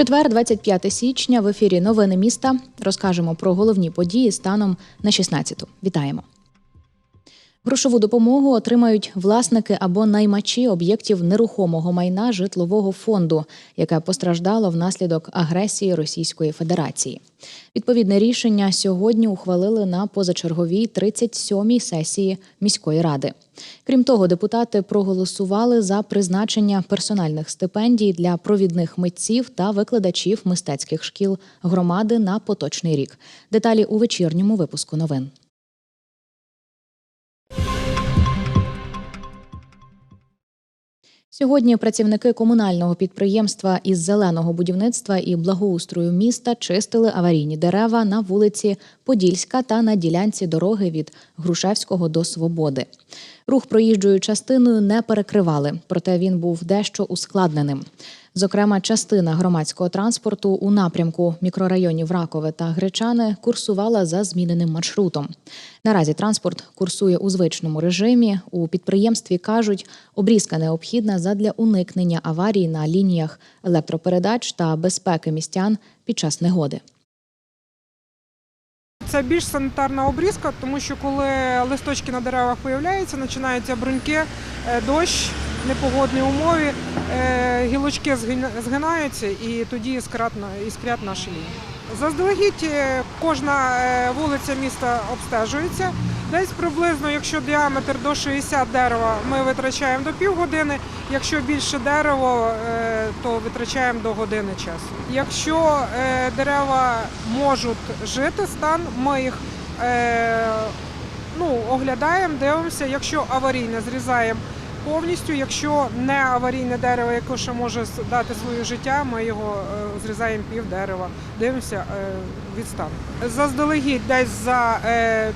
Четвер, 25 січня, в ефірі Новини міста. Розкажемо про головні події станом на 16-ту. Вітаємо. Грошову допомогу отримають власники або наймачі об'єктів нерухомого майна житлового фонду, яке постраждало внаслідок агресії Російської Федерації. Відповідне рішення сьогодні ухвалили на позачерговій 37-й сесії міської ради. Крім того, депутати проголосували за призначення персональних стипендій для провідних митців та викладачів мистецьких шкіл громади на поточний рік. Деталі у вечірньому випуску новин. Сьогодні працівники комунального підприємства із зеленого будівництва і благоустрою міста чистили аварійні дерева на вулиці Подільська та на ділянці дороги від Грушевського до Свободи. Рух проїжджою частиною не перекривали, проте він був дещо ускладненим. Зокрема, частина громадського транспорту у напрямку мікрорайонів Ракове та Гречани курсувала за зміненим маршрутом. Наразі транспорт курсує у звичному режимі. У підприємстві кажуть, обрізка необхідна задля уникнення аварій на лініях електропередач та безпеки містян під час негоди. Це більш санітарна обрізка, тому що коли листочки на деревах появляються, починаються бруньки, е, дощ, непогодні умови, е, гілочки згинаються і тоді іскрять, на- іскрять наші лінії. Заздалегідь е, кожна вулиця міста обстежується. Десь приблизно, якщо діаметр до 60 дерева, ми витрачаємо до півгодини. Якщо більше дерево, то витрачаємо до години часу. Якщо е, дерева можуть жити стан, ми їх е, ну, оглядаємо, дивимося. Якщо аварійне, зрізаємо повністю. Якщо не аварійне дерево, яке ще може дати своє життя, ми його е, зрізаємо пів дерева, дивимося від стану. Заздалегідь десь за е,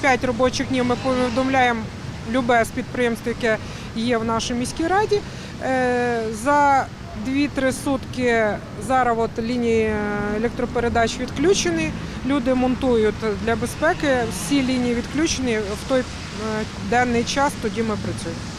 5, робочих днів ми повідомляємо любе з підприємств, яке є в нашій міській раді. За 2-3 сутки зараз от лінії електропередач відключені. Люди монтують для безпеки. Всі лінії відключені в той е, денний час. Тоді ми працюємо.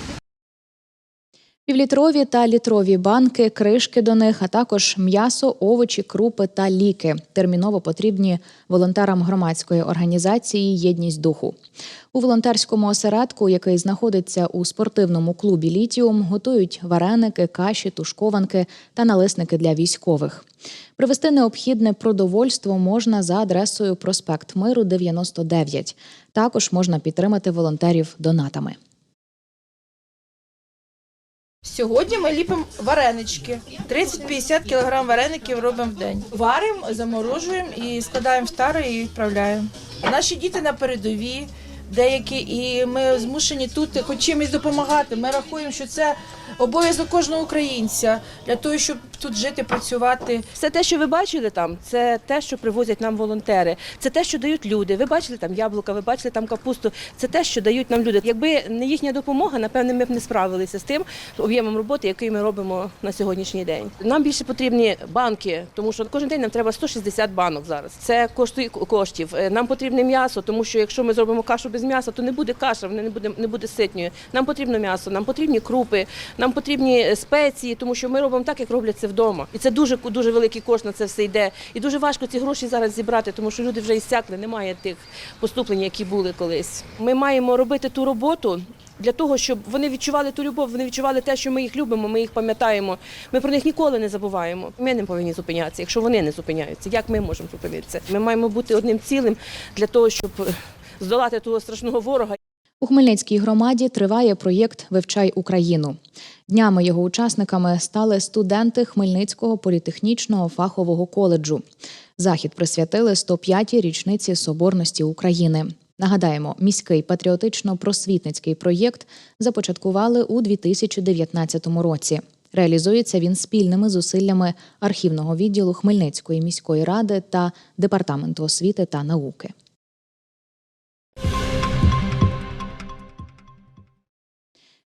Півлітрові та літрові банки, кришки до них, а також м'ясо, овочі, крупи та ліки терміново потрібні волонтерам громадської організації Єдність духу. У волонтерському осередку, який знаходиться у спортивному клубі Літіум, готують вареники, каші, тушкованки та налисники для військових. Привезти необхідне продовольство можна за адресою проспект Миру 99. Також можна підтримати волонтерів донатами. Сьогодні ми ліпимо варенички. 30-50 кг вареників робимо в день. Варимо, заморожуємо і складаємо в тару і відправляємо. Наші діти на передовій, деякі, і ми змушені тут хоч чимось допомагати. Ми рахуємо, що це обов'язок кожного українця для того, щоб тут жити, працювати. Все те, що ви бачили там, це те, що привозять нам волонтери. Це те, що дають люди. Ви бачили там яблука, ви бачили там капусту. Це те, що дають нам люди. Якби не їхня допомога, напевне, ми б не справилися з тим об'ємом роботи, який ми робимо на сьогоднішній день. Нам більше потрібні банки, тому що кожен день нам треба 160 банок зараз. Це коштує коштів. Е, Нам потрібне м'ясо, тому що якщо ми зробимо кашу без м'яса, то не буде каша, вона не буде не буде ситньою. Нам потрібно м'ясо, нам потрібні крупи, нам потрібні спеції, тому що ми робимо так, як роблять це вдома. І це дуже дуже великий кошт на це все йде. І дуже важко ці гроші зараз зібрати, тому що люди вже іссякли, немає тих поступлень, які були колись. Ми маємо робити ту роботу. Для того щоб вони відчували ту любов, вони відчували те, що ми їх любимо, ми їх пам'ятаємо. Ми про них ніколи не забуваємо. Ми не повинні зупинятися, якщо вони не зупиняються. Як ми можемо зупинитися? Ми маємо бути одним цілим для того, щоб здолати того страшного ворога. У Хмельницькій громаді триває проєкт Вивчай Україну. Днями його учасниками стали студенти Хмельницького політехнічного фахового коледжу. Захід присвятили 105-й річниці Соборності України. Нагадаємо, міський патріотично-просвітницький проєкт започаткували у 2019 році. Реалізується він спільними зусиллями архівного відділу Хмельницької міської ради та департаменту освіти та науки.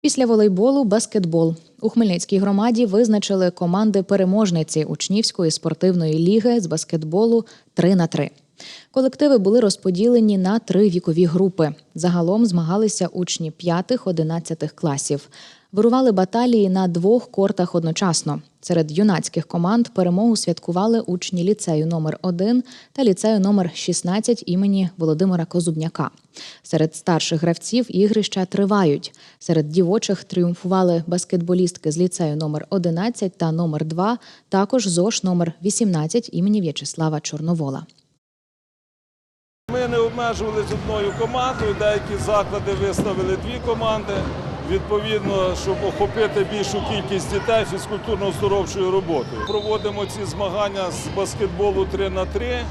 Після волейболу баскетбол у Хмельницькій громаді визначили команди переможниці учнівської спортивної ліги з баскетболу 3 на 3 Колективи були розподілені на три вікові групи. Загалом змагалися учні 5-11 класів. Вирували баталії на двох кортах одночасно. Серед юнацьких команд перемогу святкували учні ліцею номер 1 та ліцею номер 16 імені Володимира Козубняка. Серед старших гравців ігрища тривають. Серед дівочих тріумфували баскетболістки з ліцею номер 11 та номер 2, також ЗОШ номер 18 імені В'ячеслава Чорновола. Ми не обмежувалися одною командою, деякі заклади виставили дві команди. Відповідно, щоб охопити більшу кількість дітей фізкультурно-оздоровчою роботою. Проводимо ці змагання з баскетболу 3 на 3 е,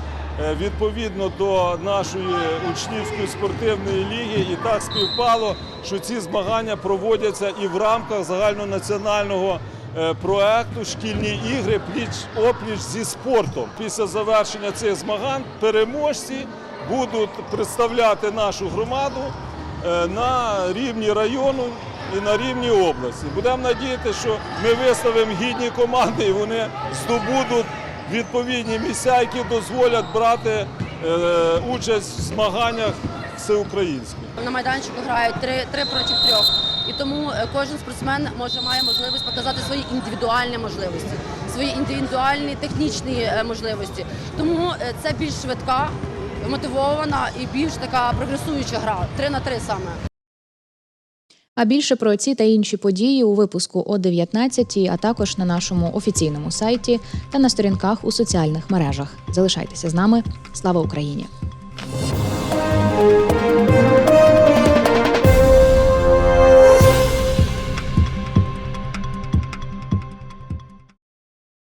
відповідно до нашої учнівської спортивної ліги. І так співпало, що ці змагання проводяться і в рамках загальнонаціонального е, проекту Шкільні ігри пліч опліч зі спортом. Після завершення цих змагань переможці будуть представляти нашу громаду на рівні району і на рівні області. Будемо надіятися, що ми виставимо гідні команди і вони здобудуть відповідні місця, які дозволять брати е, участь в змаганнях всеукраїнських. На майданчику грають три, три проти трьох. І тому е, кожен спортсмен може має можливість показати свої індивідуальні можливості, свої індивідуальні технічні е, можливості. Тому е, це більш швидка, мотивована і більш така прогресуюча гра. Три на три саме. А більше про ці та інші події у випуску о 19 а також на нашому офіційному сайті та на сторінках у соціальних мережах. Залишайтеся з нами. Слава Україні!